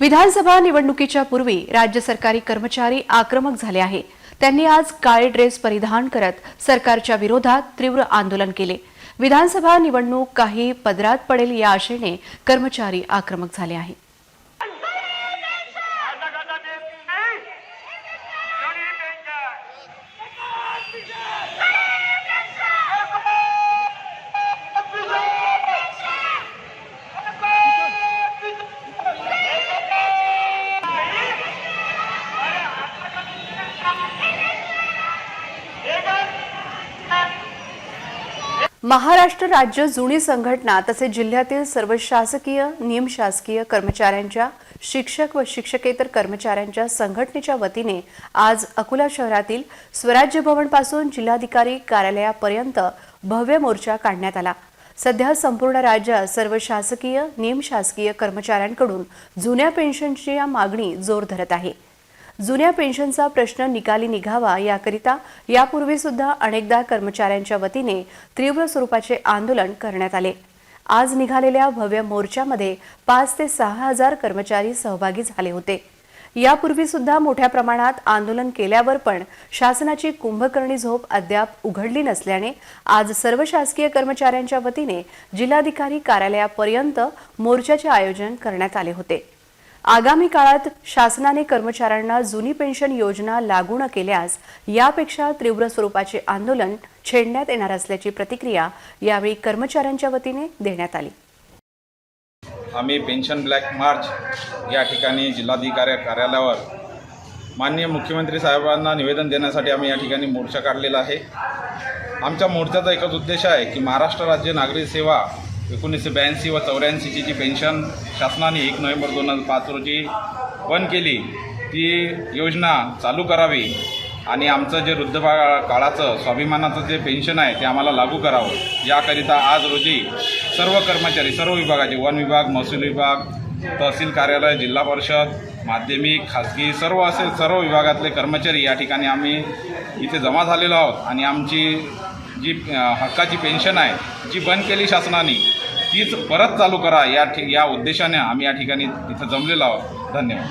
विधानसभा निवडणुकीच्या पूर्वी राज्य सरकारी कर्मचारी आक्रमक झाले आहे त्यांनी आज काळे ड्रेस परिधान करत सरकारच्या विरोधात तीव्र आंदोलन केले. विधानसभा निवडणूक काही पदरात पडेल या आशेने कर्मचारी आक्रमक झाले आहे महाराष्ट्र राज्य जुनी संघटना तसेच जिल्ह्यातील सर्व शासकीय निमशासकीय कर्मचाऱ्यांच्या शिक्षक व शिक्षकेतर कर्मचाऱ्यांच्या संघटनेच्या वतीने आज अकोला शहरातील स्वराज्य भवनपासून जिल्हाधिकारी कार्यालयापर्यंत भव्य मोर्चा काढण्यात आला. सध्या संपूर्ण राज्यात सर्व शासकीय निमशासकीय कर्मचाऱ्यांकडून जुन्या पेन्शनची मागणी जोर धरत आहे. जुन्या पेन्शनचा प्रश्न निकाली निघावा याकरिता यापूर्वी सुद्धा अनेकदा कर्मचाऱ्यांच्या वतीने तीव्र स्वरूपाचे आंदोलन करण्यात आले. आज निघालेल्या भव्य मोर्चामध्ये पाच ते सहा हजार कर्मचारी सहभागी झाले होते. यापूर्वी सुद्धा मोठ्या प्रमाणात आंदोलन केल्यावर पण शासनाची कुंभकर्णी झोप अद्याप उघडली नसल्याने आज सर्व शासकीय कर्मचाऱ्यांच्या वतीने जिल्हाधिकारी कार्यालयापर्यंत मोर्चाचे आयोजन करण्यात आले होते. आगामी काळात शासनाने कर्मचाऱ्यांना जुनी पेन्शन योजना लागू न केल्यास यापेक्षा तीव्र स्वरूपाचे आंदोलन छेडण्यात येणार असल्याची प्रतिक्रिया यावेळी कर्मचाऱ्यांच्या वतीने देण्यात आली. आम्ही पेन्शन ब्लॅक मार्च या ठिकाणी जिल्हाधिकारी कार्यालयावर माननीय मुख्यमंत्री साहेबांना निवेदन देण्यासाठी आम्ही या ठिकाणी मोर्चा काढलेला आहे. आमच्या मोर्चाचा एकच उद्देश आहे की महाराष्ट्र राज्य नागरी सेवा एकोणीसशे ब्याऐंशी व चौऱ्याऐंशीची जी पेन्शन शासनाने एक नोव्हेंबर दोन हजार पाच रोजी बंद केली ती योजना चालू करावी आणि आमचं जे वृद्ध काळाचं स्वाभिमानाचं जे पेन्शन आहे ते आम्हाला लागू करावं. याकरिता आज रोजी सर्व कर्मचारी सर्व विभागाचे वन विभाग महसूल विभाग तहसील कार्यालय जिल्हा परिषद माध्यमिक खाजगी सर्व असे सर्व विभागातले कर्मचारी या ठिकाणी आम्ही इथे जमा झालेलो आहोत आणि आमची जी हक्काची पेन्शन आहे जी बंद केली शासनाने तीच परत चालू करा या ठि या उद्देशाने आम्ही या ठिकाणी इथं जमलेलो आहोत. धन्यवाद.